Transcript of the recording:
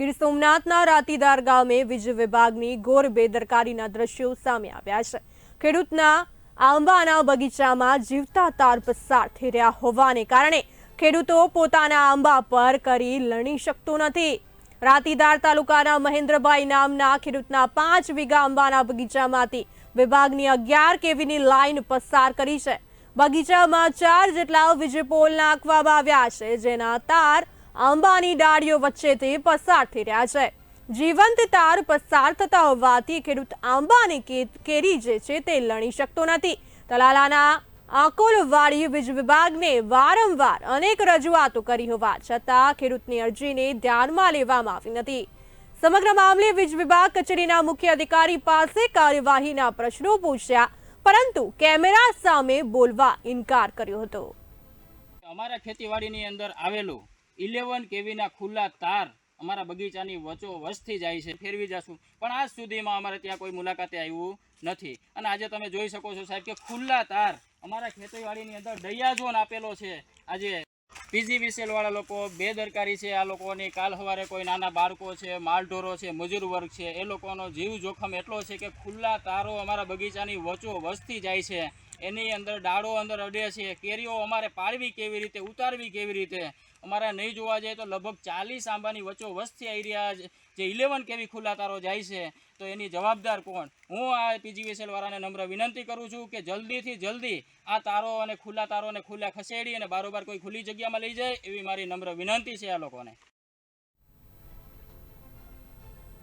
ગીર સોમનાથના રાતીદાર ગામે વીજ વિભાગની ઘોર બેદરકારીના દ્રશ્યો સામે આવ્યા છે. ખેડૂતના આંબાના બગીચામાં જીવતા તાર પસાર થઈ રહ્યા હોવાને કારણે ખેડૂતો પોતાના આંબા પર કરી લણી શકતો નથી. રાતીદાર તાલુકાના મહેન્દ્રભાઈ નામના ખેડૂતના પાંચ વીઘા આંબાના બગીચામાંથી વિભાગની અગિયાર કેવીની લાઈન પસાર કરી છે. બગીચામાં ચાર જેટલા વીજ પોલ નાખવામાં આવ્યા છે, જેના તાર આંબાની ડાળીઓ વચ્ચેથી પસાર થઈ રહ્યા છે. જીવંત તાર પસાર થતા હોવાથી ખેડૂત આંબાની કે- કેરી જે છે તે લણી શકતો નથી. તલાલાના આકોલવાડી વીજ વિભાગને વારંવાર અનેક રજૂઆતો કરી હોવા છતાં ખેડૂતની અરજીને ધ્યાનમાં લેવામાં આવી નથી. સમગ્ર મામલે વીજ વિભાગ કચેરીના મુખ્ય અધિકારી પાસે કાર્યવાહીના પ્રશ્નો પૂછ્યા, પરંતુ કેમેરા સામે બોલવા ઇનકાર કર્યો હતો. અમારા ખેતીવાડીની અંદર આવેલું ઇલેવન કેવીના ખુલ્લા તાર અમારા બગીચાની વચો વચથી જાય છે, ફેરવી જશું. પણ આજ સુધીમાં અમારે ત્યાં કોઈ મુલાકાતે આવ્યું નથી. અને આજે તમે જોઈ શકો છો સાહેબ કે ખુલ્લા તાર અમારા ખેતીવાડીની અંદર દયા ઝોન આપેલો છે. આજે પીજીવીસીએલ વાળા લોકો, બેદરકારી છે આ લોકોની, કાલ સવારે કોઈ નાના બાળકો છે, માલઢોરો છે, મજૂર વર્ગ છે, એ લોકોનો જીવ જોખમ એટલો છે કે ખુલ્લા તારો અમારા બગીચાની વચો વસતી જાય છે. એની અંદર ડાળો અંદર અડે છે. કેરીઓ અમારે પાડવી કેવી રીતે, ઉતારવી કેવી રીતે? અમારે નહીં જોવા જઈએ તો લગભગ ચાલીસ આંબાની વચ્ચો વસ્તી આવી રહ્યા જે ઇલેવન કેવી ખુલ્લા તારો જાય છે. તો એની જવાબદાર કોણ? હું આ પીજીવીએસએલ વાળાને નમ્ર વિનંતી કરું છું કે જલ્દીથી જલ્દી આ તારો અને ખુલ્લા તારોને ખુલ્લા ખસેડી અને બારોબાર કોઈ ખુલ્લી જગ્યામાં લઈ જાય એવી મારી નમ્ર વિનંતી છે આ લોકોને.